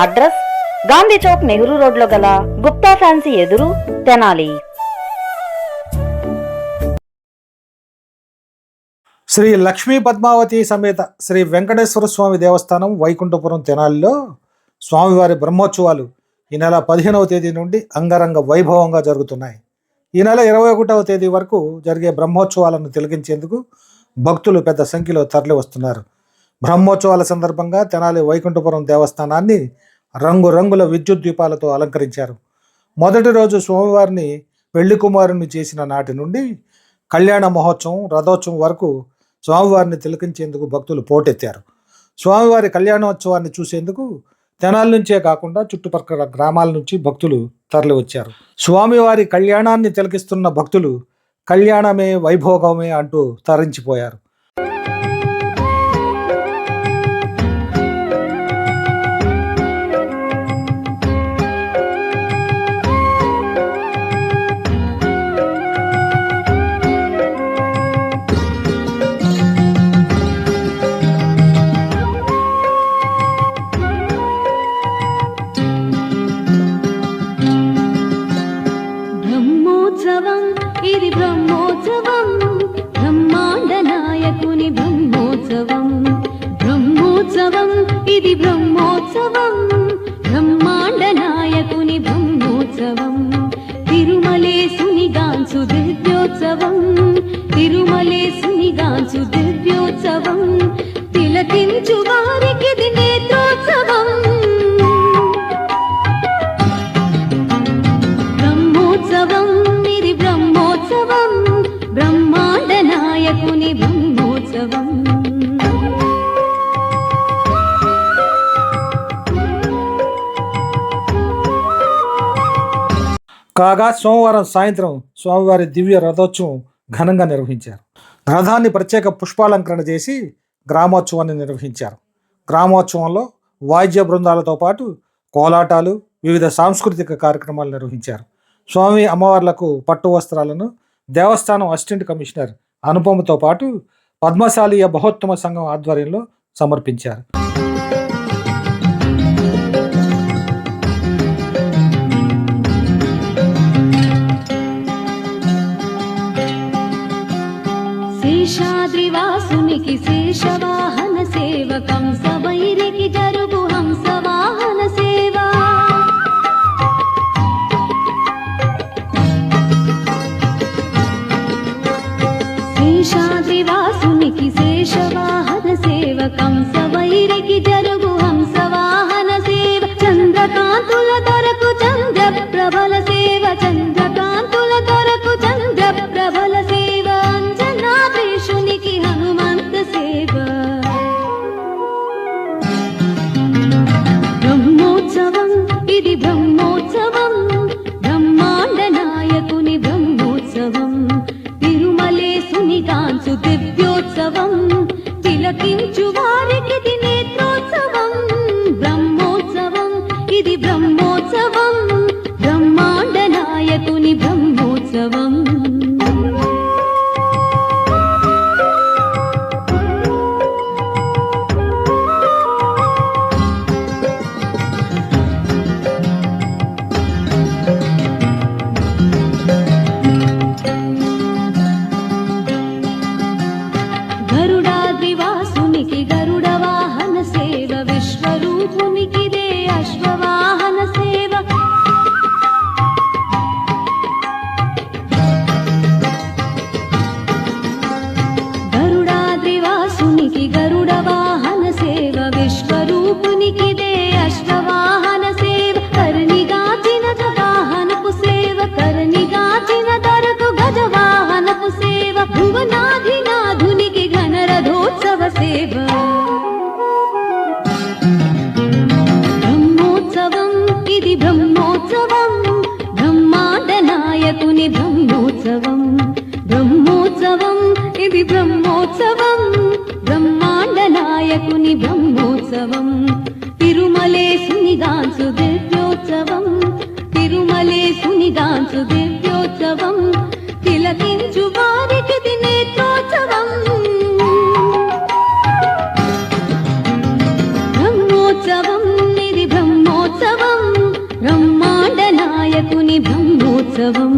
Address Gandhi Chowk Nehru రోడ్లో గల Gupta fancy ఎదురు తెనాలి. శ్రీ లక్ష్మీ పద్మావతి సమేత శ్రీ వెంకటేశ్వర స్వామి దేవస్థానం వైకుంఠపురం తెనాలిలో స్వామివారి బ్రహ్మోత్సవాలు ఈ నెల పదిహేనవ తేదీ నుండి అంగరంగ వైభవంగా జరుగుతున్నాయి. ఈ నెల ఇరవై ఒకటవ తేదీ వరకు జరిగే బ్రహ్మోత్సవాలను తిలకించేందుకు భక్తులు పెద్ద సంఖ్యలో తరలి వస్తున్నారు బ్రహ్మోత్సవాల సందర్భంగా తెనాలి వైకుంఠపురం దేవస్థానాన్ని రంగురంగుల విద్యుత్ దీపాలతో అలంకరించారు. మొదటి రోజు స్వామివారిని పెళ్ళి కుమారుని చేసిన నాటి నుండి కళ్యాణ మహోత్సవం రథోత్సవం వరకు స్వామివారిని తిలకించేందుకు భక్తులు పోటెత్తారు. స్వామివారి కళ్యాణోత్సవాన్ని చూసేందుకు తెనాల నుంచే కాకుండా చుట్టుపక్కల గ్రామాల నుంచి భక్తులు తరలివచ్చారు. స్వామివారి కళ్యాణాన్ని తిలకిస్తున్న భక్తులు కళ్యాణమే వైభోగమే అంటూ తరించిపోయారు. ఇది బ్రహ్మోత్సవం బ్రహ్మాండ నాయకుని బ్రహ్మోత్సవం. తిరుమలేసుని గాంచు దివ్యోత్సవం తిరుమలేసుని గాంచు దివ్య కాగా సోమవారం సాయంత్రం స్వామివారి దివ్య రథోత్సవం ఘనంగా నిర్వహించారు. రథాన్ని ప్రత్యేక పుష్పాలంకరణ చేసి గ్రామోత్సవాన్ని నిర్వహించారు. గ్రామోత్సవంలో వాయిద్య బృందాలతో పాటు కోలాటాలు వివిధ సాంస్కృతిక కార్యక్రమాలు నిర్వహించారు. స్వామి అమ్మవార్లకు పట్టు వస్త్రాలను దేవస్థానం అసిస్టెంట్ కమిషనర్ అనుపమతో పాటు పద్మశాలీయ బహోత్తమ సంఘం ఆధ్వర్యంలో సమర్పించారు. శేషాద్రివాసునికి శేషవాహన సేవకం సవైరికి జరుగు హంసవాహన సేవ. శేషాద్రివాసునికి శేషవాహన సేవకం దివ్యోత్సవం తిలకించు వారికి నేత్రోత్సవం బ్రహ్మోత్సవం ఇది బ్రహ్మోత్సవం బ్రహ్మాండ నాయకుని బ్రహ్మోత్సవం.